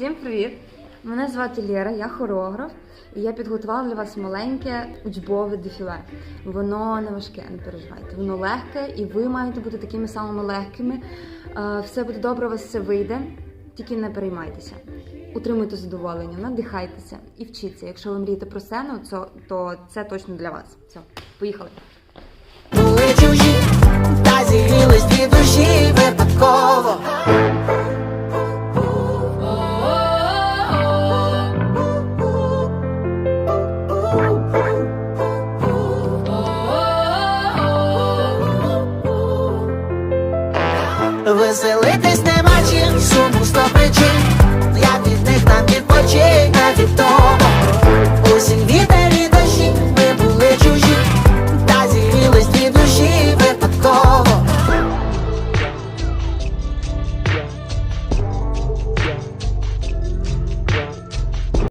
Всім привіт! Мене звати Лєра, я хореограф, і я підготувала для вас маленьке учбове дефіле. Воно не важке, не переживайте. Воно легке, і ви маєте бути такими самими легкими. Е, Все буде добре, у вас все вийде. Тільки не переймайтеся. Утримуйте задоволення, надихайтеся і вчіться. Якщо ви мрієте про сцену, то, це точно для вас. Все, поїхали. Веселитись нема.